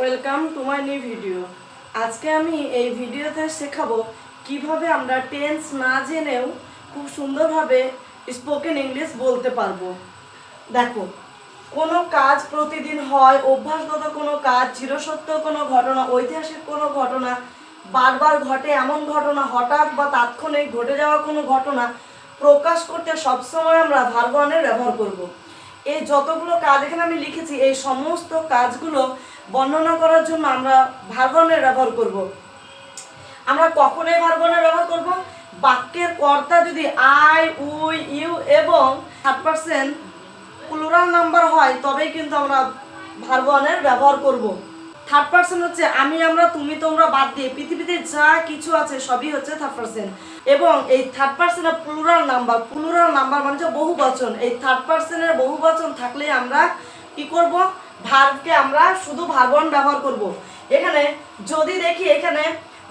Welcome to my new video আজকে আমি এই ভিডিওতে শেখাবো কীভাবে আমরা টেন্স না জেনেও খুব সুন্দরভাবে স্পোকেন ইংলিশ বলতে পারব দেখো, কোনো কাজ প্রতিদিন হয়, অভ্যাসগত কোনো কাজ, চিরসত্য কোনো ঘটনা, ঐতিহাসিক কোনো ঘটনা, বারবার ঘটে এমন ঘটনা, হঠাৎ বা তাৎক্ষণিক ঘটে যাওয়া কোনো ঘটনা প্রকাশ করতে সবসময় আমরা ভার্বনের ব্যবহার করব। এই যতগুলো কাজ এখানে আমি লিখেছি, এই সমস্ত কাজগুলো বর্ণনা করার জন্য আমরা ভার্বনের ব্যবহার করব। আমরা কখনোই ভার্বনের ব্যবহার করব? বাক্যের কর্তা যদি আই, উই, ইউ এবং সাত পার্সেন্ট প্লুরাল নাম্বার হয়, তবেই কিন্তু আমরা ভার্বনের ব্যবহার করব। থার্ড পার্সেন্ট হচ্ছে আমি, আমরা, তুমি, তোমরা বাদ দিয়ে পৃথিবীতে যা কিছু আছে সবই হচ্ছে থার্ড পার্সেন্ট। এবং এই থার্ড পার্সেন্টের প্লুরাল নাম্বার প্লুরাল নাম্বার মানে হচ্ছে বহু বচন এই থার্ড পার্সেন্টের বহু বচন থাকলে আমরা কি করব? ভার্বকে আমরা শুধু ভার্বন ব্যবহার করব। এখানে যদি দেখি এখানে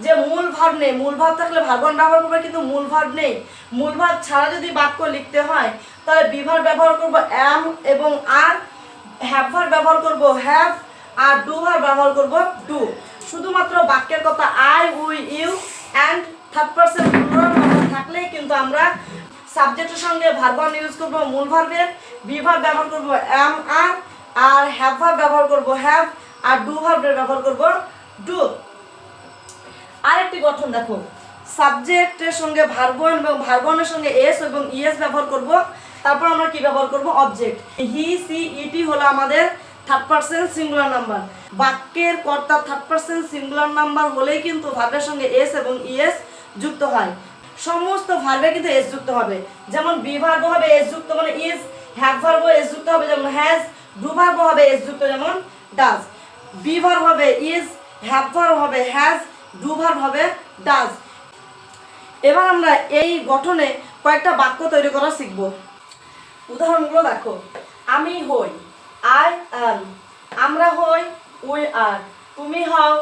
যে মূল ভাব নেই, মূল ভাব থাকলে ভার্বন ব্যবহার করবে কিন্তু মূল ভাব নেই। মূল ভাব ছাড়া যদি বাক্য লিখতে হয়, তাহলে বিভার ব্যবহার করব অ্যাম এবং আর হ্যাভ ভার ব্যবহার করব হ্যাভ আর ডু ভার ব্যবহার করব ডু শুধুমাত্র বাক্যের কথা I we you and third person থাকলেই কিন্তু আমরা সাবজেক্টের সঙ্গে ভার্বান ইউজ করব, মূল ভার্বের বিভার ব্যবহার করব অ্যাম আর হ্যাভ ভার ব্যবহার করব হ্যাভ আর ডু ভার্বের ব্যবহার করব ডু আরেকটি গঠন দেখো। সাবজেক্টের সঙ্গে ভার্বন এবং ভার্বনের সঙ্গে এস এবং ইএস ব্যবহার করব। তারপর আমরা কি ব্যবহার করব? অবজেক্ট হি সি ইটি হলো আমাদের থার্ড পার্সেন্ট সিঙ্গুলার নাম্বার বাক্যের কর্তা থার্ড পার্সেন্ট সিঙ্গুলার নাম্বার হলেই কিন্তু ভার্বের সঙ্গে এস এবং ইএস যুক্ত হয়। সমস্ত ভার্বে কিন্তু এস যুক্ত হবে। যেমন বি ভার্ব হবে এস যুক্ত মানে ইজ হ্যাভ ভার্ব এস যুক্ত হবে, যেমন হ্যাজ ভার্ব হবে এস যুক্ত যেমন ডাজ বি ভার্ব হবে ইজ হ্যাভ ভার্ব হবে হ্যাজ ডু ভার্ব হবে ডাজ এবার আমরা এই গঠনে কয়েকটা বাক্য তৈরি করা শিখব। উদাহরণগুলো দেখো। আমি হই আই অ্যাম আমরা হই উই আর তুমি হও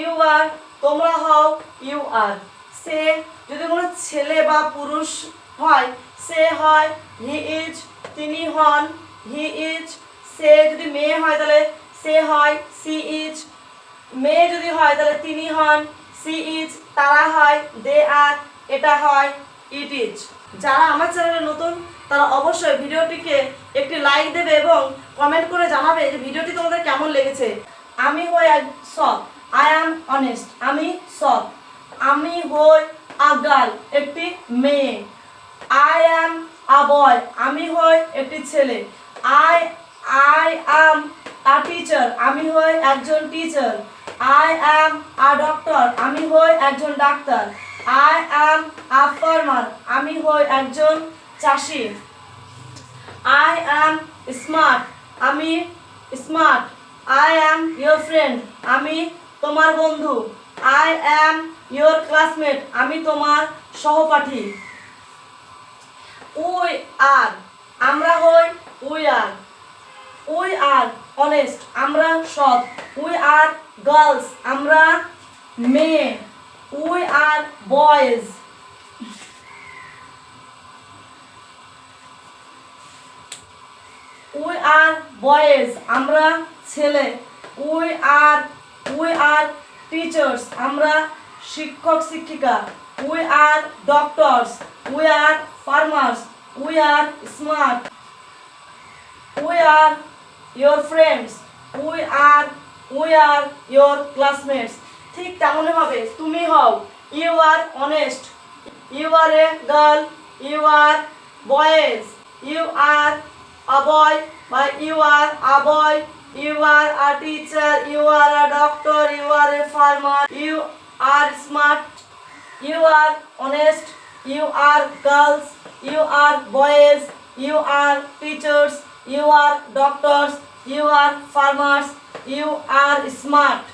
ইউ আর তোমরা হও ইউ আর সে, যদি কোনো ছেলে বা পুরুষ হয়, সে হয় হি ইজ তিনি হন হি ইজ সে যদি মেয়ে হয় তাহলে সে হয়, সি ইজ মেয়ে যদি হয় তাহলে তিনি হন, সি ইজ তারা হয়, দে আর, এটা হয়, ইট ইজ। যারা আমার চ্যানেলে নতুন, তারা অবশ্যই ভিডিওটিকে একটি লাইক দেবে এবং কমেন্ট করে জানাবে যে ভিডিওটি তোমাদের কেমন লেগেছে। আমি হই সৎ, আই অ্যাম অনেস্ট, আমি সৎ, আমি হই আ গার্ল একটি মেয়ে। আই অ্যাম আ বয়, আমি হই একটি ছেলে। I I am a teacher আমি হই একজন teacher I am a doctor আমি হই একজন ডাক্তার। আই অ্যাম আ ফার্মার আমি হই একজন চাষি। আই অ্যাম স্মার্ট আমি smart I am your friend আমি তোমার বন্ধু। আই অ্যাম ইয়োর ক্লাসমেট আমি তোমার সহপাঠী। উই আর আমরা হই we are we are honest আমরা সৎ। উই আর গার্লস আমরা মেয়ে we are boys we are boys আমরা ছেলে। We are we are teachers আমরা শিক্ষক, শিক্ষিকা। We are doctors we are farmers we are smart we are your friends we are we are your classmates ঠিক তেমনইভাবে তুমি হও you are honest you are a girl you are boys you are a boy but you are a boy you are a teacher you are a doctor you are a farmer you are smart you are honest you are girls you are boys you are teachers you are doctors you are farmers you are smart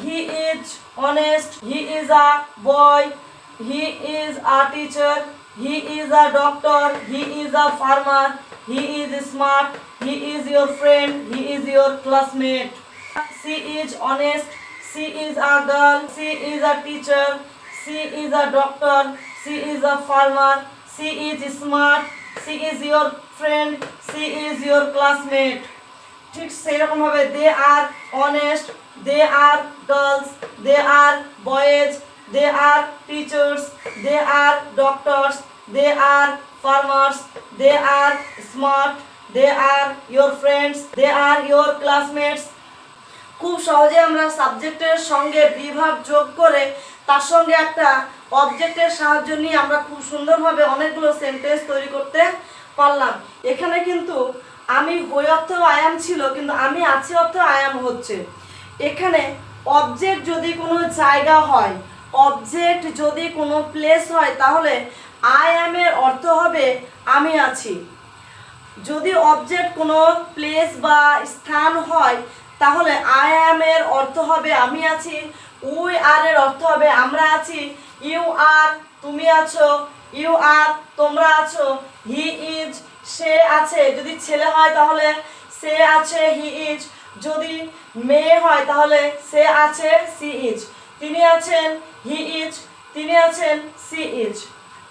he is honest he is a boy he is a teacher he is a doctor he is a farmer he is smart he is your friend he is your classmate she is honest she is a girl she is a teacher she is a doctor she is a farmer she is smart she is your friend, she is your classmate. ঠিক সেই রকম ভাবে they are honest they are girls they are boys they are teachers they are doctors they are farmers they are smart they are your friends they are your classmates খুব সহজে আমরা সাবজেক্টের সঙ্গে বিভাগ যোগ করে তার সঙ্গে একটা অবজেক্টের সাহায্য নিয়ে আমরা খুব সুন্দরভাবে অনেকগুলো সেন্টেন্স তৈরি করতে পারলাম। এখানে কিন্তু আমি হই অর্থ আয়াম ছিল, কিন্তু আমি আছি অর্থ আয়াম হচ্ছে। এখানে অবজেক্ট যদি কোনো জায়গা হয় অবজেক্ট যদি কোনো প্লেস হয়, তাহলে আই অ্যামের অর্থ হবে আমি আছি। যদি অবজেক্ট কোনো প্লেস বা স্থান হয় তাহলে আই অ্যাম এর অর্থ হবে আমি আছি উই আর এর অর্থ হবে আমরা আছি ইউ আর তুমি আছো ইউ আর তোমরা আছো হি ইজ সে আছে। যদি ছেলে হয় তাহলে সে আছে হি ইজ যদি মেয়ে হয় তাহলে সে আছে সি ইজ তিনি আছেন হি ইজ তিনি আছেন সি ইজ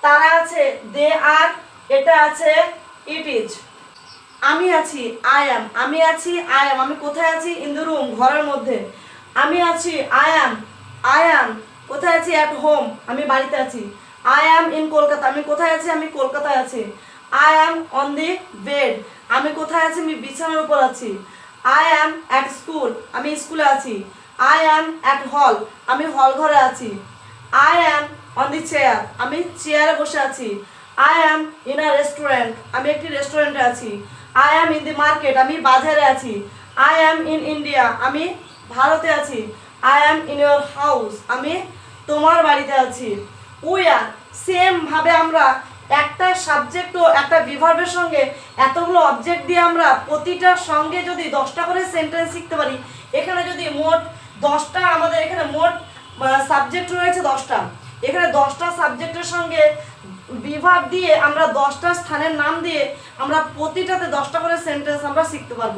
তারা আছে দে আর এটা আছে ইট ইজ আমি আছি আই অ্যাম আমি আছি আই অ্যাম আমি কোথায় আছি? ইন দ্য রুম ঘরের মধ্যে। আমি আছি আই অ্যাম আই অ্যাম কোথায় আছি? অ্যাট হোম আমি বাড়িতে আছি। I am in Kolkata. আমি কোথায় আছি? আমি কলকাতায় আছি। I am on the bed আমি কোথায় আছি? আমি বিছানার উপর আছি। আই অ্যাম অ্যাট স্কুল আমি স্কুলে আছি। আই অ্যাম অ্যাট হল আমি হল ঘরে আছি। I am on the chair আমি চেয়ারে বসে আছি। I am in a restaurant আমি একটি রেস্টুরেন্টে আছি। I am in the market আমি বাজারে আছি। আই অ্যাম ইন ইন্ডিয়া আমি ভারতে আছি। I am in your house আমি তোমার বাড়িতে আছি। উই আর সেম ভাবে আমরা একটা সাবজেক্ট ও একটা বিভাগের সঙ্গে এতগুলো অবজেক্ট দিয়ে আমরা প্রতিটার সঙ্গে যদি দশটা করে সেন্টেন্স শিখতে পারি, এখানে যদি মোট দশটা আমাদের এখানে মোট সাবজেক্ট রয়েছে দশটা। এখানে দশটা সাবজেক্টের সঙ্গে বিভাগ দিয়ে আমরা দশটা স্থানের নাম দিয়ে আমরা প্রতিটাতে দশটা করে সেন্টেন্স আমরা শিখতে পারব।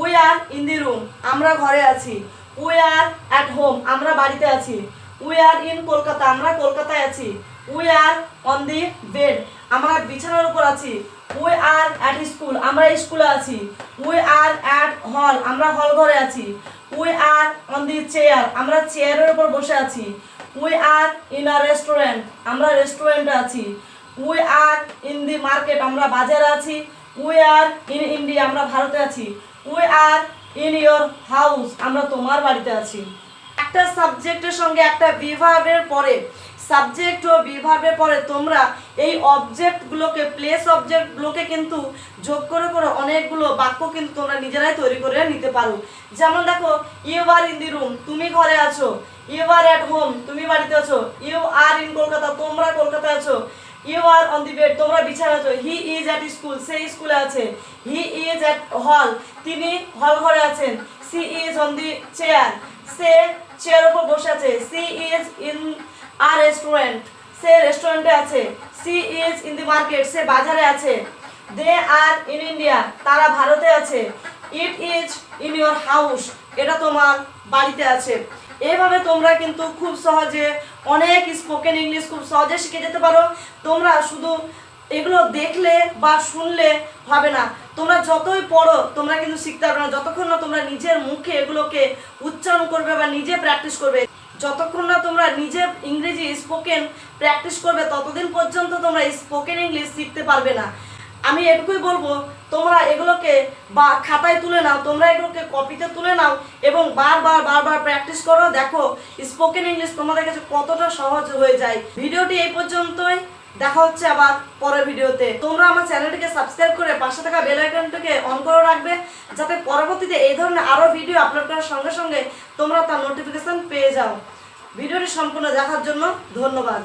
We are in the room আমরা ঘরে আছি। উই আর অ্যাট হোম আমরা বাড়িতে আছি। We are in Kolkata. আমরা কলকাতায় আছি। We are on the bed আমরা বিছানার উপর আছি। উই আর অ্যাট স্কুল আমরা স্কুলে আছি। উই আর অ্যাট হল আমরা হল ঘরে আছি। We are on the chair আমরা চেয়ারের উপর বসে আছি। We are in a restaurant আমরা রেস্টুরেন্টে আছি। We are in the market আমরা বাজারে আছি। উই আর ইন ইন্ডিয়া আমরা ভারতে আছি। We are in your house আমরা তোমার বাড়িতে আছি। একটা সাবজেক্টের সঙ্গে একটা বিভাগের পরে সাবজেক্ট ও বিভাগের পরে তোমরা এই অবজেক্টগুলোকে প্লেস অবজেক্টগুলোকে কিন্তু যোগ করে করে অনেকগুলো বাক্য কিন্তু তোমরা নিজেরাই তৈরি করে নিতে পারো। যেমন দেখো you are in the room তুমি ঘরে আছো। ইউ আর অ্যাট হোম তুমি বাড়িতে আছো। ইউ আর ইন কলকাতা, তোমরা কলকাতায় আছো। You are on the bed তোমরা বিছানা আছো। হি ইজ অ্যাট স্কুল সে স্কুলে আছে। হি ইজ অ্যাট হল তিনি হল ঘরে আছেন। She is on the chair say chair উপর বসে আছে। She is in her restaurant সে রেস্টুরেন্টে আছে। She is in the market সে বাজারে আছে। দে আর ইন ইন্ডিয়া তারা ভারতে আছে। It is in your house এটা তোমার বাড়িতে আছে। এইভাবে তোমরা কিন্তু খুব সহজে, অনেক স্পোকেন ইংলিশ খুব সহজে শিখে যেতে পারো। তোমরা শুধু এগুলো দেখলে বা শুনলে হবে না। তোমরা যতই পড়ো, তোমরা কিন্তু শিখতে পারবে না। যতক্ষণ না তোমরা নিজের মুখে এগুলোকে উচ্চারণ করবে বা নিজে প্র্যাকটিস করবে যতক্ষণ না তোমরা নিজে ইংরেজি স্পোকেন প্র্যাকটিস করবে, ততদিন পর্যন্ত তোমরা স্পোকেন ইংলিশ শিখতে পারবে না। আমি এটুকুই বলব, তোমরা এগুলোকে বা খাতায় তুলে নাও, তোমরা এগুলোকে কপিতে তুলে নাও এবং বারবার বারবার প্র্যাকটিস করো। দেখো স্পোকেন ইংলিশ তোমাদের কাছে কতটা সহজ হয়ে যায়। ভিডিওটি এই পর্যন্তই। দেখা হচ্ছে আবার পরের ভিডিওতে। তোমরা আমার চ্যানেলটিকে সাবস্ক্রাইব করে পাশে থাকা বেল আইকনটিকে অন করে রাখবে, যাতে পরবর্তীতে এই ধরনের আরও ভিডিও আপলোড করার সঙ্গে সঙ্গে তোমরা তার নোটিফিকেশন পেয়ে যাও। ভিডিওটি সম্পূর্ণ দেখার জন্য ধন্যবাদ।